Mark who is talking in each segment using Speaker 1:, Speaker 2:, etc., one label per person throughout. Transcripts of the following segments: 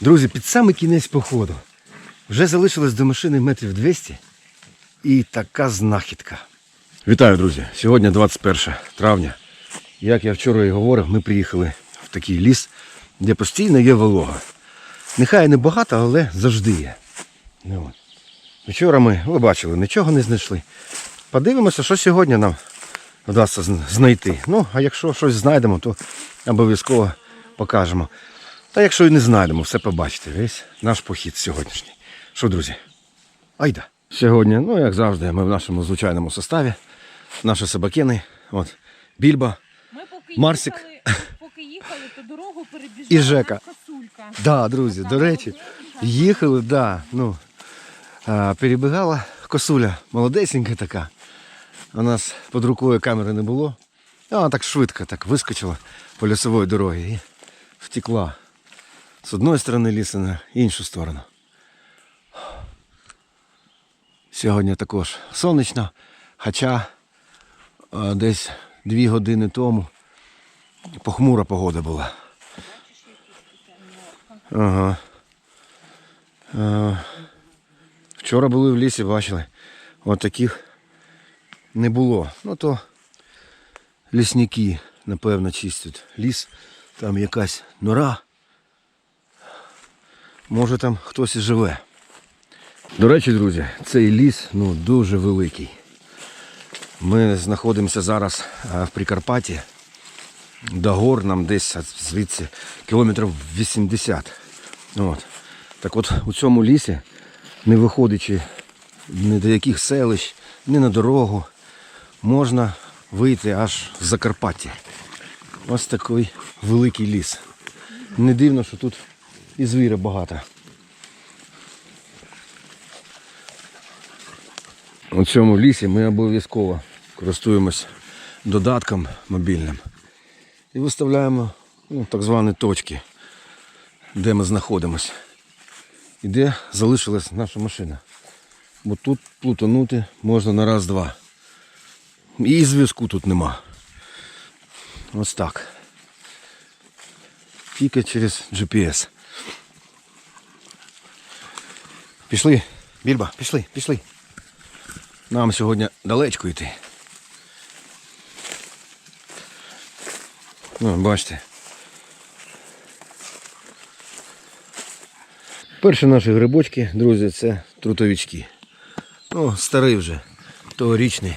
Speaker 1: Друзі, під самий кінець походу. Вже залишилось до машини метрів 200 і така знахідка. Вітаю, друзі! Сьогодні 21 травня. Як я вчора і говорив, ми приїхали в такий ліс, де постійно є волога. Нехай не багато, але завжди є. Ну, от. Вчора ми, ви бачили, нічого не знайшли. Подивимося, що сьогодні нам вдасться знайти. Ну, а якщо щось знайдемо, то обов'язково покажемо. Та якщо і не знайдемо, все побачите. Весь наш похід сьогоднішній. Що, друзі? Айда. Сьогодні, ну як завжди, ми в нашому звичайному составі. Наші собакини. От, Більба.
Speaker 2: Ми поки
Speaker 1: Марсик.
Speaker 2: їхали, поки їхали, то дорогу перебіжала
Speaker 1: І Жека.
Speaker 2: косулька.
Speaker 1: Да, друзі, до речі, їхали, да, ну, а, перебігала косуля, молодесенька така. У нас під рукою камери не було. А Вона так швидко так вискочила по лісовій дорогі і втекла з одної сторони лісу на іншу сторону. Сьогодні також сонячно, хоча десь дві години тому похмура погода була. Ага. Е, Вчора були в лісі, бачили. От таких не було. Ну то лісники, напевно, чистять ліс. Там якась нора. Може там хтось і живе. До речі, друзі, цей ліс ну, дуже великий. Ми знаходимося зараз в Прикарпатті. До гор нам десь звідси кілометрів 80. От. Так от у цьому лісі, не виходячи ні до яких селищ, ні на дорогу, можна вийти аж в Закарпаття. Ось такий великий ліс. Не дивно, що тут і звіра багато. У цьому лісі ми обов'язково користуємось додатком мобільним і виставляємо ну, так звані точки, де ми знаходимося. І де залишилась наша машина. Бо тут плутанути можна на раз-два. І зв'язку тут нема. Ось так. Тільки через GPS. Пішли, Більба, пішли, пішли. Нам сьогодні далечко йти. Ну, бачите. Перші наші грибочки, друзі, це трутовички. Ну, старий вже, тогорічний.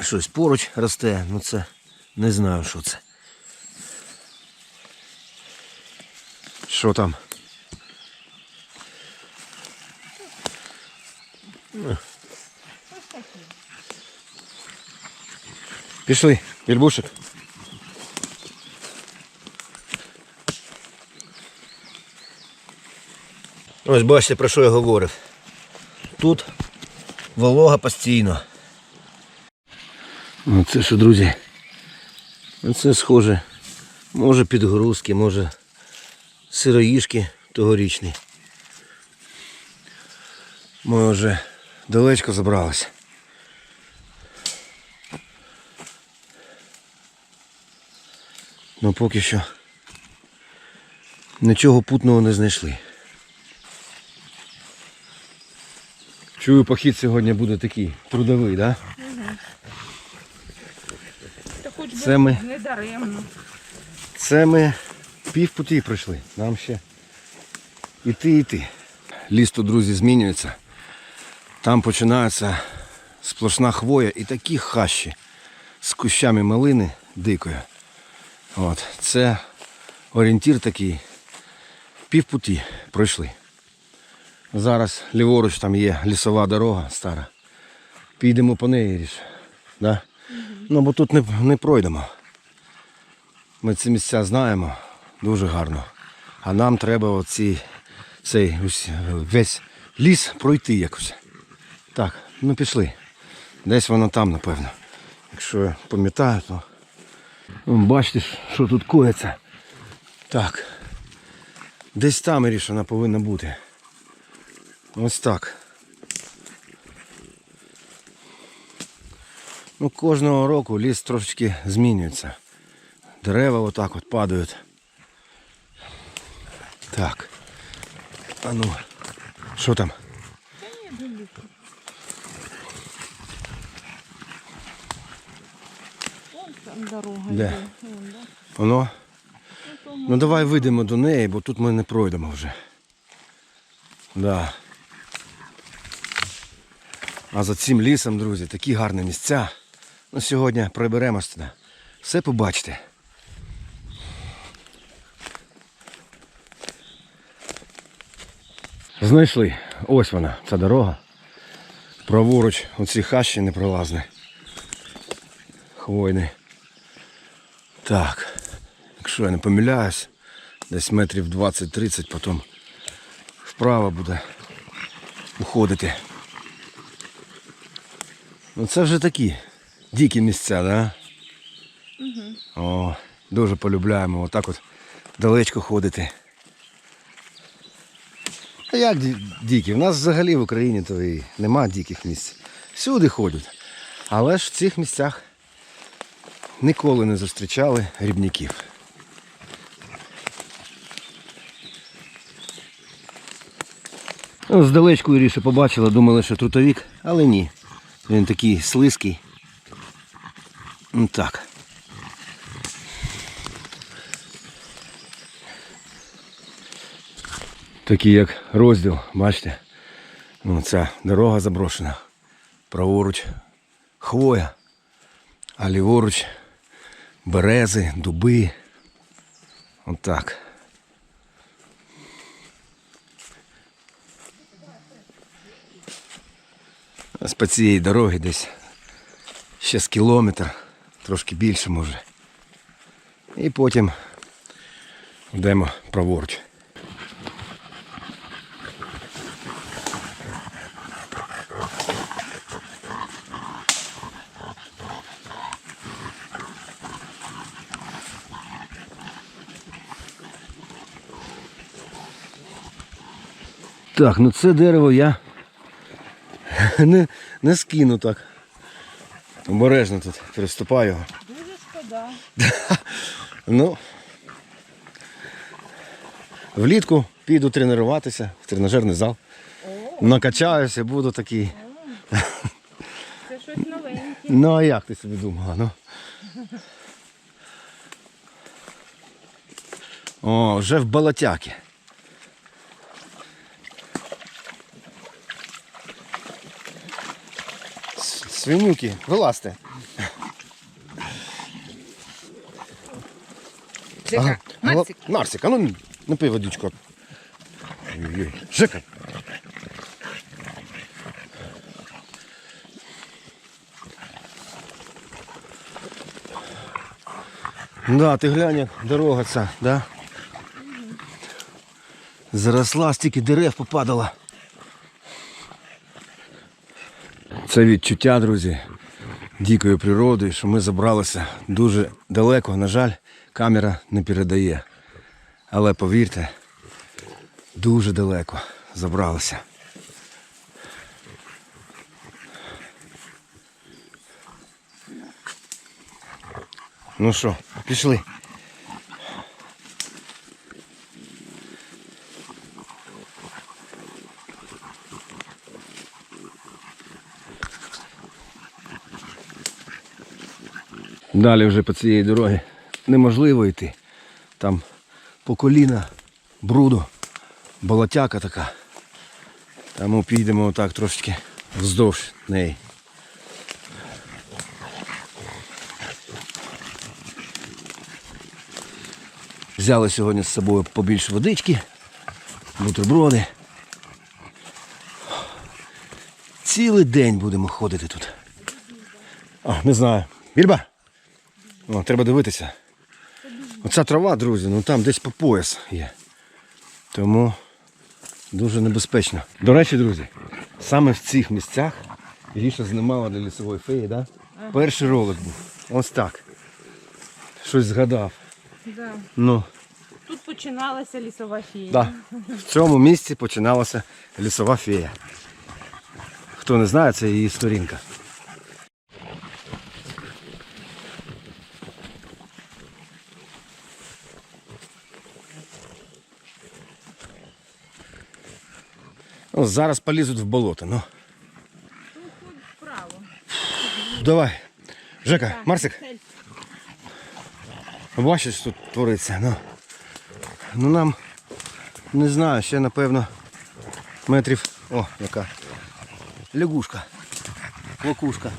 Speaker 1: Щось поруч росте, ну це не знаю, що це. Що там? Ну. Пішли, Більбушек. Ось бачите, про що я говорив. Тут волога постійно. Оце що, друзі. Оце схоже. Може підгрузки, може сироїшки тогорічні. Ми вже далечко забралися. Ну поки що нічого путного не знайшли. Чую, похід сьогодні буде такий трудовий? Да?
Speaker 2: Та хоч
Speaker 1: Це ми-
Speaker 2: не даремно.
Speaker 1: Це ми пів путі пройшли. Нам ще іти, іти. Ліс тут, друзі, змінюється. Там починається сплошна хвоя і такі хащі з кущами малини дикої. От. Це орієнтір такий. Пів путі пройшли. Зараз ліворуч там є лісова дорога стара. Підемо по неї ріж. Да? Ну бо тут не, не пройдемо. Ми ці місця знаємо дуже гарно. А нам треба оці, цей ось, весь ліс пройти якось. Так, ну пішли. Десь воно там, напевно. Якщо я пам'ятаю, то. Бачите, що тут коїться. Так. Десь там Іріш, вона повинна бути. Ось так. Ну, кожного року ліс трошечки змінюється. Дерева отак от падають. Так. А ну, що там?
Speaker 2: Там дорога
Speaker 1: Де? Воно?
Speaker 2: Ну,
Speaker 1: давай вийдемо до неї, бо тут ми не пройдемо вже. Да. А за цим лісом, друзі, такі гарні місця. Ну, сьогодні приберемось туди. Все побачите. Знайшли. Ось вона, ця дорога. Праворуч оці хащі непролазні. Хвойні. Так. Якщо я не помиляюсь, десь метрів 20-30, потім вправо буде уходити. Ну це вже такі дикі місця, да? О, дуже полюбляємо отак от далечко ходити. А як дикі? У нас взагалі в Україні то і нема диких місць. Всюди ходять. Але ж в цих місцях ніколи не зустрічали рібняків. Здалечку Іріша побачила, думала, що трутовік, але ні. Він такий слизький. Ну так. Такий як розділ, бачите? Ну, ця дорога заброшена. Праворуч хвоя, а ліворуч берези, дуби. Ось по цієї дороги десь ще з кілометр, трошки більше може. І потім йдемо праворуч. Так, ну це дерево я не, не скину так. Обережно тут переступаю.
Speaker 2: Дуже шкода.
Speaker 1: Ну, влітку піду тренуватися в тренажерний зал. Накачаюся, буду такий.
Speaker 2: Це щось новеньке.
Speaker 1: Ну а як ти собі думала? Ну? О, вже в болотяки. С- Свинюки, вилазьте.
Speaker 2: Жека,
Speaker 1: Ага.
Speaker 2: Марсик,
Speaker 1: Марсик, а ну напий водичку. Жека. Да, ти глянь, як дорога ця, да? Заросла, стільки дерев попадало. Це відчуття, друзі, дикої природи, що ми забралися дуже далеко. На жаль, камера не передає. Але повірте, дуже далеко забралися. Ну що, пішли. Далі вже по цієї дороги неможливо йти. Там по коліна бруду, болотяка така. Тому підемо отак трошечки вздовж неї. Взяли сьогодні з собою побільше водички, бутерброди. Цілий день будемо ходити тут. А, не знаю. Більба? О, треба дивитися. Оця трава, друзі, ну там десь по пояс є. Тому дуже небезпечно. До речі, друзі, саме в цих місцях Гріша знімала для лісової феї, да? Перший ролик був. Ось так. Щось згадав.
Speaker 2: Да.
Speaker 1: Ну,
Speaker 2: Тут починалася лісова фія.
Speaker 1: да. В цьому місці починалася лісова фея. Хто не знає, це її сторінка. О, зараз полізуть в болото. Ну.
Speaker 2: Тут вправо.
Speaker 1: Давай. Жека, Марсик, бачиш, що тут твориться. Ну. ну нам не знаю, ще напевно метрів. О, яка. Лягушка. Локушка.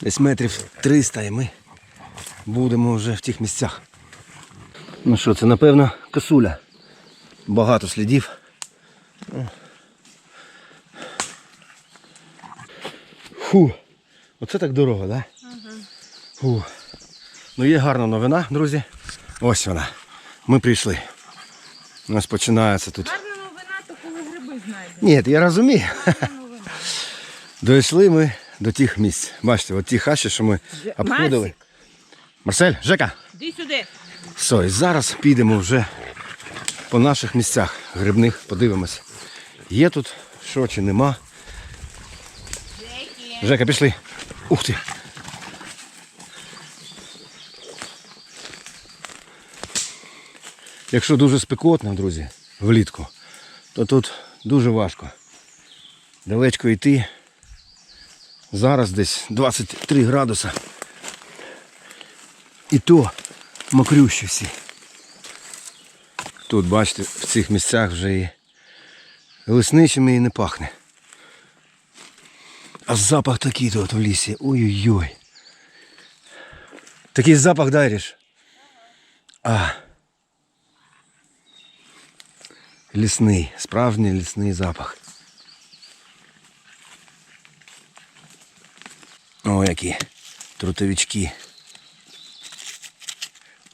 Speaker 1: Десь метрів 300 і ми будемо вже в тих місцях. Ну що, це напевно косуля. Багато слідів. Фу. Оце так дорога, так? Да? Фу. Ну є гарна новина, друзі. Ось вона. Ми прийшли. У нас починається тут.
Speaker 2: Гарна новина, то коли гриби знайдемо.
Speaker 1: Ні, я розумію. Дійшли ми до тих місць. Бачите, от ті хащі, що ми обходили. Марсель, Жека.
Speaker 2: Іди сюди.
Speaker 1: Все, і зараз підемо вже по наших місцях грибних, подивимося. Є тут що чи нема. Жека, пішли. Ух ти. Якщо дуже спекотно, друзі, влітку, то тут дуже важко. Далечко йти. Зараз десь 23 градуса. І то мокрющі всі. Тут, бачите, в цих місцях вже і лисничими і не пахне. А запах такий тут в лісі. Ой-ой-ой. Такий запах дариш. А. Лісний, справжній лісний запах. О, які трутовички.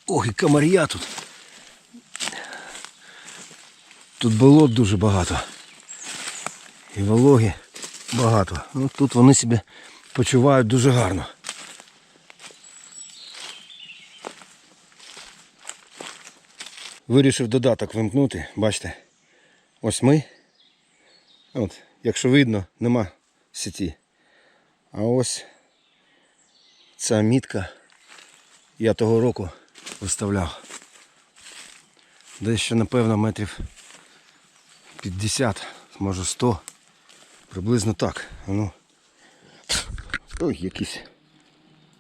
Speaker 1: Ох, і комар'я тут. Тут болот дуже багато. І вологи багато. Ну, тут вони себе почувають дуже гарно. Вирішив додаток вимкнути, бачите. Ось ми. От, якщо видно, нема сіті. А ось ця мітка я того року виставляв. Десь ще, напевно, метрів 50, може 100. Приблизно так. Ну. Ой, якісь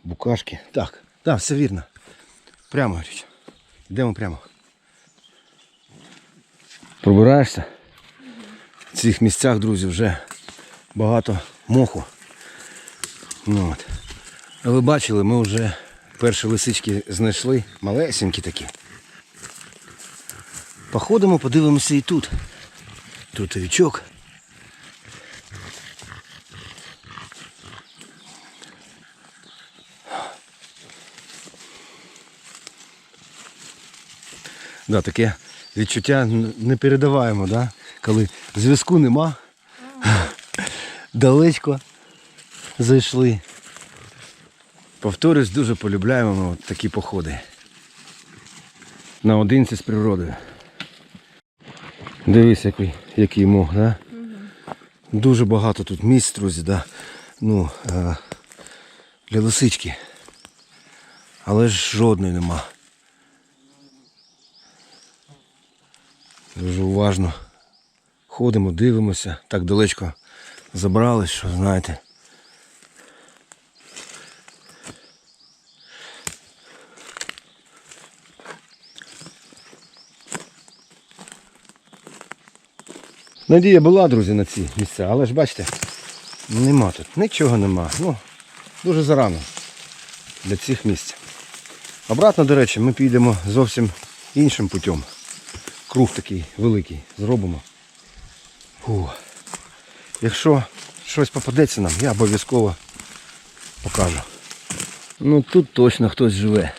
Speaker 1: букашки. Так, так, все вірно. Прямо річ. Йдемо прямо. Пробираєшся? В цих місцях, друзі, вже багато моху. Ну, от. Ви бачили, ми вже перші лисички знайшли, малесенькі такі. Походимо, подивимося і тут. Тут овічок. Да, таке відчуття не передаваємо, да? коли зв'язку нема. Далечко зайшли. Повторюсь, дуже полюбляємо ми от такі походи. Наодинці з природою. Дивись, який, який мох, да? Дуже багато тут місць, друзі, да? ну, е, для лисички. Але ж жодної нема. Дуже уважно ходимо, дивимося. Так далечко забрались, що знаєте. Надія була, друзі, на ці місця, але ж бачите, нема тут, нічого нема. Ну, дуже зарано для цих місць. Обратно, до речі, ми підемо зовсім іншим путем. Круг такий великий зробимо. Фу. Якщо щось попадеться нам, я обов'язково покажу. Ну тут точно хтось живе.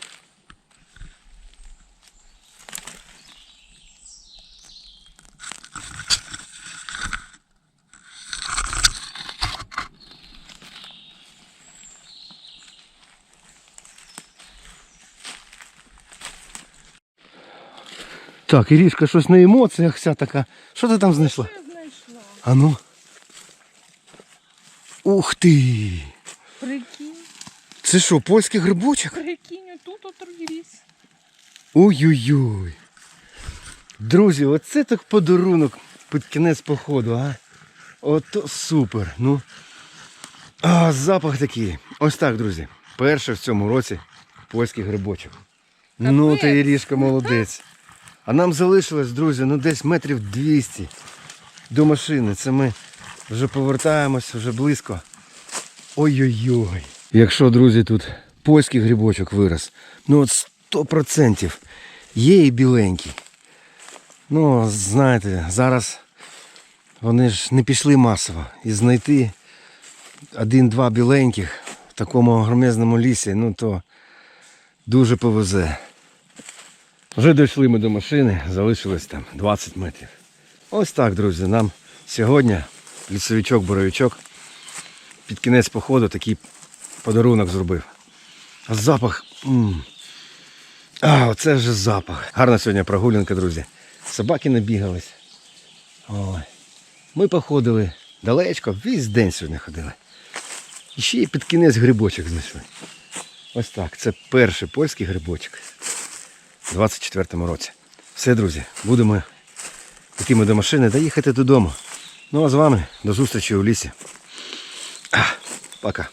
Speaker 1: Так, Ірішка щось на емоціях вся така. Що ти там знайшла?
Speaker 2: Знайшла.
Speaker 1: А ну. Ух ти!
Speaker 2: Прикинь,
Speaker 1: Це що, польський грибочок?
Speaker 2: прикинь, тут от ріс.
Speaker 1: Ой-ой-ой. Друзі, оце так подарунок під кінець походу, а? Ото супер. Ну. А, запах такий. Ось так, друзі. Перше в цьому році польський грибочок. Ну, ти Ірішка молодець. А нам залишилось, друзі, ну десь метрів 200 до машини. Це ми вже повертаємось, вже близько. Ой-ой-ой. Якщо, друзі, тут польський грибочок вирос, ну от 100% є і біленький. Ну, знаєте, зараз вони ж не пішли масово. І знайти один-два біленьких в такому громезному лісі, ну то дуже повезе. Вже дійшли ми до машини, залишилось там 20 метрів. Ось так, друзі, нам сьогодні лісовичок-боровичок під кінець походу такий подарунок зробив. А запах. А, оце вже запах. Гарна сьогодні прогулянка, друзі. Собаки набігались. Ой. Ми походили далечко, весь день сьогодні ходили. І ще під кінець грибочок знайшли. Ось так. Це перший польський грибочок у 24-му році. Все, друзі, будемо такими до машини доїхати додому. Ну а з вами до зустрічі у лісі. А, пока.